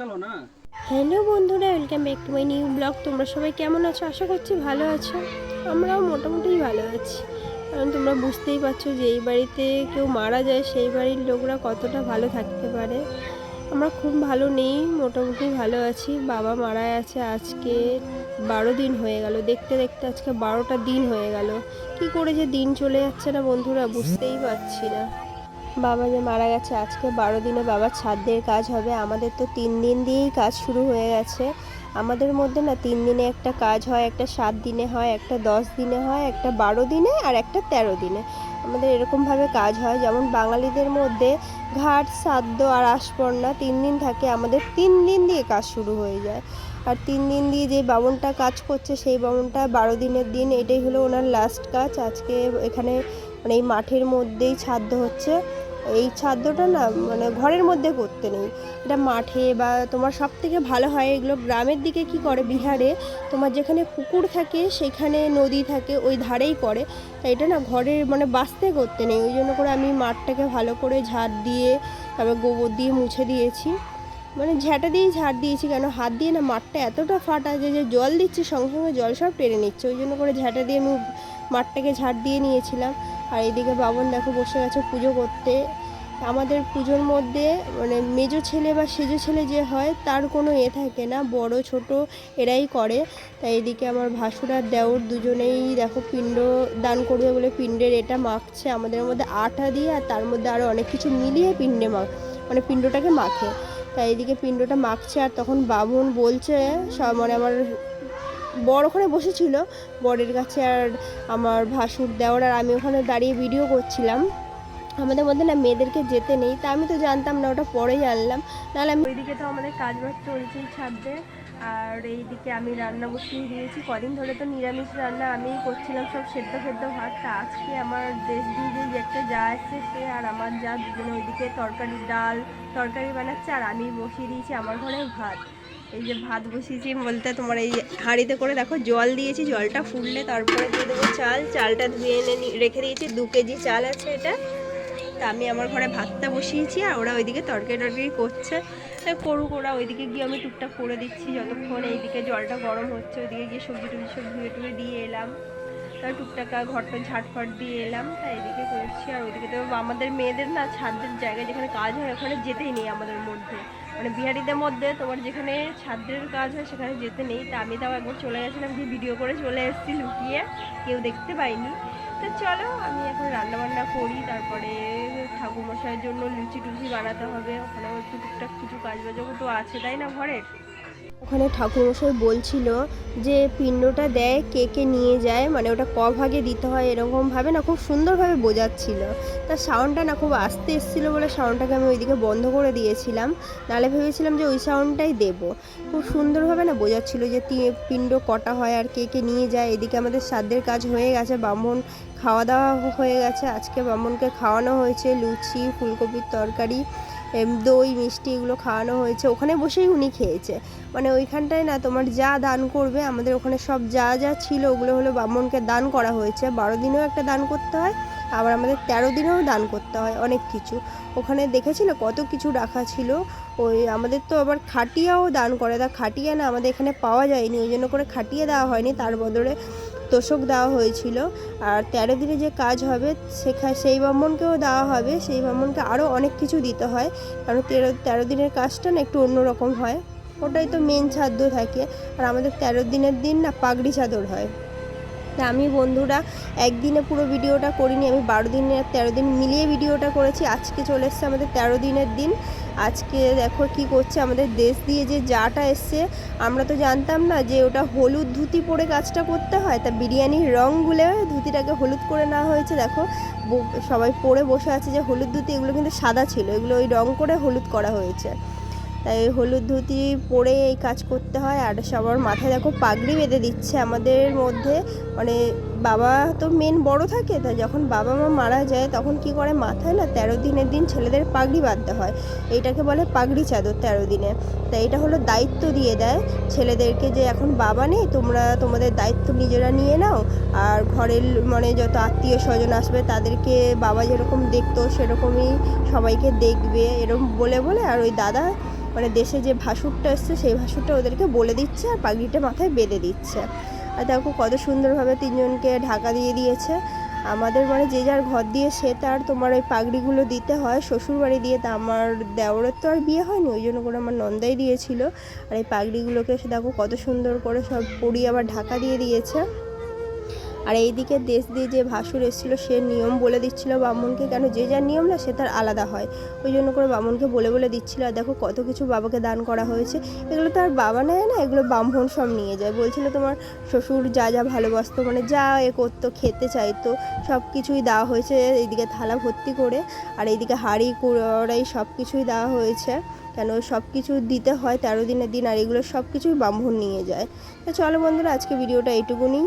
না। হ্যালো বন্ধুরা welcome back to my new blog তোমরা সবাই কেমন আছো? আশা করছি ভালো আছো। আমরাও মোটামুটি ভালো আছি। কারণ তোমরা বুঝতেই পারছ যে এই বাড়িতে কেউ মারা যায়, সেই বাড়ির লোকরা কতটা ভালো থাকতে পারে। আমরা খুব ভালো নেই, মোটামুটি ভালো আছি। বাবা মারা আছে আজকে বারো দিন হয়ে গেল। দেখতে দেখতে আজকে বারোটা দিন হয়ে গেল। কি করে যে দিন চলে যাচ্ছে না বন্ধুরা, বুঝতেই পারছি না। বাবা যে মারা গেছে, আজকে বারো দিনে বাবার ছাদের কাজ হবে। আমাদের তো তিন দিন দিয়েই কাজ শুরু হয়ে গেছে। আমাদের মধ্যে না তিন দিনে একটা কাজ হয়, একটা সাত দিনে হয়, একটা দশ দিনে হয়, একটা বারো দিনে আর একটা তেরো দিনে। আমাদের এরকমভাবে কাজ হয়। যেমন বাঙালিদের মধ্যে ঘাট শ্রাদ্ধ আর আশপর্ণা তিন দিন থাকে, আমাদের তিন দিন দিয়ে কাজ শুরু হয়ে যায়। আর তিন দিন দিয়ে যে বামনটা কাজ করছে, সেই বামনটা বারো দিনের দিন, এটাই হলো ওনার লাস্ট কাজ। আজকে এখানে মানে এই মাঠের মধ্যেই ছাদ্য হচ্ছে। এই ছাদ্যটা না মানে ঘরের মধ্যে করতে নেই। এটা মাঠে বা তোমার সব থেকে ভালো হয় এগুলো গ্রামের দিকে কি করে? বিহারে তোমার যেখানে পুকুর থাকে সেখানে নদী থাকে ওই ধারেই করে। তাই এটা না ঘরের মানে বাঁচতে করতে নেই। ওই জন্য করে আমি মাঠটাকে ভালো করে ঝাড় দিয়ে, তারপর গোবর দিয়ে মুছে দিয়েছি। মানে ঝাঁটা দিয়েই ঝাড় দিয়েছি কেন? হাত দিয়ে না মাঠটা এতটা ফাটা যে যে জল দিচ্ছি সঙ্গে সঙ্গে জল সব টেনে নিচ্ছে। ওই জন্য করে ঝাঁটা দিয়ে আমি মাঠটাকে ঝাড় দিয়ে নিয়েছিলাম। আর এদিকে বাবন দেখো বসে গেছে পুজো করতে। আমাদের পুজোর মধ্যে মানে মেজো ছেলে বা সেজো ছেলে যে হয়, তার কোনো এ থাকে না, বড়, ছোট, এরাই করে। তাই এদিকে আমার ভাসুর আর দেওর দুজনেই দেখো পিণ্ড দান করবে বলে পিণ্ডের এটা মাখছে। আমাদের মধ্যে আটা দিয়ে আর তার মধ্যে আরও অনেক কিছু মিলিয়ে পিণ্ডে মাখ মানে পিণ্ডটাকে মাখে। তাই এদিকে পিণ্ডটা মাখছে আর তখন বামুন বলছে, সব মানে আমার বড় ওখানে বসেছিল বরের কাছে আর আমার ভাসুর দেওয়ার, আর আমি ওখানে দাঁড়িয়ে ভিডিও করছিলাম। আমাদের মধ্যে না মেয়েদেরকে যেতে নেই, তা আমি তো জানতাম না, ওটা পরেই আনলাম। নাহলে আমি ওইদিকে তো আমাদের কাজ বাজ চলছেই ছাদে, আর এইদিকে আমি রান্না বসিয়ে দিয়েছি। কদিন ধরে তো নিরামিষ রান্না আমিই করছিলাম, সব সেদ্ধ সেদ্ধ ভাত। তা আজকে আমার দেশ দিয়ে যে একটা যা এসছে সে আর আমার যা দুজনে ওইদিকে তরকারি ডাল, তরকারি বানাচ্ছে, আর আমি বসিয়ে দিয়েছি আমার ঘরে ভাত। এই যে ভাত বসিয়েছি বলতে তোমার এই হাঁড়িতে করে দেখো জল দিয়েছি, জলটা ফুললে তারপরে দিয়ে দেবো চাল। চালটা ধুয়ে এনে রেখে দিয়েছি, দু কেজি চাল আছে এটা। তা আমি আমার ঘরে ভাতটা বসিয়েছি আর ওরা ওইদিকে তরকারি টরকারি করছে। তা করুক ওরা, ওইদিকে গিয়ে আমি টুকটাক করে দিচ্ছি যতক্ষণ এইদিকে জলটা গরম হচ্ছে, ওইদিকে গিয়ে সবজি টবজি সব ধুয়ে টুয়ে দিয়ে এলাম। তার টুকটাকা ঘরটা ঝাটফাট দিয়ে এলাম তাই এদিকে করছি। আর ওইদিকে তো আমাদের মেয়েদের না ছাদের জায়গায় যেখানে কাজ হয়, ওখানে যেতেই নেই আমাদের মধ্যে। মানে বিহারিদের মধ্যে তোমার যেখানে ছাদের কাজ হয় সেখানে যেতে নেই। তা আমি তাও একবার চলে গেছিলাম যে ভিডিও করে চলে এসেছি লুকিয়ে। কেউ দেখতে পাইনি। তো চলো, আমি এখন রান্নাবান্না করি, তারপরে ঠাকুরমশাইয়ের জন্য লুচি টুচি বানাতে হবে। ওখানেও একটু টুকটাক কিছু কাজ বাজও তো আছে, তাই না ঘরের? ওখানে ঠাকুরমশাই বলছিল যে পিণ্ডটা দেয়, কে কে নিয়ে যায় মানে ওটা ক ভাগে দিতে হয় এরকমভাবে না খুব সুন্দরভাবে বোঝাচ্ছিল। তার সাউন্ডটা না খুব আস্তে এসেছিল বলে সাউন্ডটাকে আমি ওইদিকে বন্ধ করে দিয়েছিলাম। নাহলে ভেবেছিলাম যে ওই সাউন্ডটাই দেবো। খুব সুন্দরভাবে না বোঝাচ্ছিল যে পিণ্ড কটা হয় আর কে কে নিয়ে যায়। এদিকে আমাদের শ্রাদ্ধের কাজ হয়ে গেছে ব্রাহ্মণ খাওয়া দাওয়া হয়ে গেছে। আজকে ব্রাহ্মণকে খাওয়ানো হয়েছে, লুচি, ফুলকপির তরকারি। দই, মিষ্টি এগুলো খাওয়ানো হয়েছে। ওখানে বসেই উনি খেয়েছে। মানে ওইখানটায় না তোমার যা দান করবে, আমাদের ওখানে সব যা যা ছিল ওগুলো হলো ব্রাহ্মণকে দান করা হয়েছে। বারো দিনেও একটা দান করতে হয়। আবার আমাদের তেরো দিনেও দান করতে হয় অনেক কিছু। ওখানে দেখেছিলে কত কিছু রাখা ছিল? ওই আমাদের তো আবার খাটিয়াও দান করে। তা খাটিয়া না আমাদের এখানে পাওয়া যায়নি, ওই জন্য করে খাটিয়ে দেওয়া হয়নি। তার বদলে তোষক দেওয়া হয়েছিল। আর তেরো দিনে যে কাজ হবে, সেখা, সেই ব্রাহ্মণকেও দেওয়া হবে। সেই ব্রাহ্মণকে আরও অনেক কিছু দিতে হয়। কারণ তেরো তেরো দিনের কাজটা না একটু অন্যরকম হয়। ওটাই তো মেন ছাদ্য থাকে। আর আমাদের তেরো দিনের দিন না পাগড়ি চাদর হয়। তা আমি বন্ধুরা একদিনে পুরো ভিডিওটা করিনি, আমি বারো দিন আর তেরো দিন মিলিয়ে ভিডিওটা করেছি। আজকে চলে এসছে আমাদের তেরো দিনের দিন। আজকে দেখো কি করছে আমাদের দেশ দিয়ে যে জাটা এসছে, আমরা তো জানতাম না যে ওটা হলুদ ধুতি পরে কাজটা করতে হয়। তা বিরিয়ানির রং গুলে ধুতিটাকে হলুদ করে নেওয়া হয়েছে। দেখো সবাই পরে বসে আছে যে হলুদ ধুতি, এগুলো কিন্তু সাদা ছিল, এগুলো ওই রং করে হলুদ করা হয়েছে। তাই হলুদ ধুতি পরে এই কাজ করতে হয়। আর সবার মাথায় দেখো পাগড়ি বেঁধে দিচ্ছে আমাদের মধ্যে। মানে বাবা তো মেন বড় থাকে, তাই যখন বাবা মা মারা যায় তখন কি করে? মাথায় না তেরো দিনের দিন ছেলেদের পাগড়ি বাঁধতে হয়। এইটাকে বলে পাগড়ি চাদর তেরো দিনে। তাই এটা হলো দায়িত্ব দিয়ে দেয় ছেলেদেরকে যে এখন বাবা নেই, তোমরা তোমাদের দায়িত্ব নিজেরা নিয়ে নাও। আর ঘরের মানে যত আত্মীয় স্বজন আসবে তাদেরকে বাবা যেরকম দেখতো সেরকমই সবাইকে দেখবে এরকম বলে বলে। আর ওই দাদা মানে দেশে যে ভাসুরটা এসছে, সেই ভাসুরটা ওদেরকে বলে দিচ্ছে আর পাগড়িটা মাথায় বেঁধে দিচ্ছে। আর দেখো কত সুন্দরভাবে তিনজনকে ঢাকা দিয়ে দিয়েছে। আমাদের মানে যে যার ঘর দিয়ে সে তার তোমার ওই পাগড়িগুলো দিতে হয়। শ্বশুর বাড়ি দিয়ে তা আমার দেওরের তো আর বিয়ে হয়নি, ওই জন্য করে আমার নন্দাই দিয়েছিল। আর এই পাগড়িগুলোকে সে দেখো কত সুন্দর করে সব পরিয়ে আবার ঢাকা দিয়ে দিয়েছে। আর এইদিকে দেশ দিয়ে যে ভাসুর এসেছিল, সে নিয়ম বলে দিচ্ছিল বামুনকে কেন? যে যার নিয়ম না, সে তার আলাদা হয়। ওই জন্য করে বামুনকে বলে বলে দিচ্ছিল, আর দেখো কত কিছু বাবাকে দান করা হয়েছে। এগুলো তো আর বাবা নেয় না, এগুলো ব্রাহ্মণ সব নিয়ে যায়। বলছিল তোমার শ্বশুর যা যা ভালোবাসতো মানে যা এ করতো, খেতে চাইতো, সব কিছুই দেওয়া হয়েছে। এইদিকে থালা ভর্তি করে, আর এইদিকে হাঁড়ি কুড়াই সব কিছুই দেওয়া হয়েছে। কেন সব কিছু দিতে হয় তেরো দিনের দিন, আর এগুলো সব কিছুই ব্রাহ্মণ নিয়ে যায়। তো চলো বন্ধুরা, আজকে ভিডিওটা এইটুকুনি।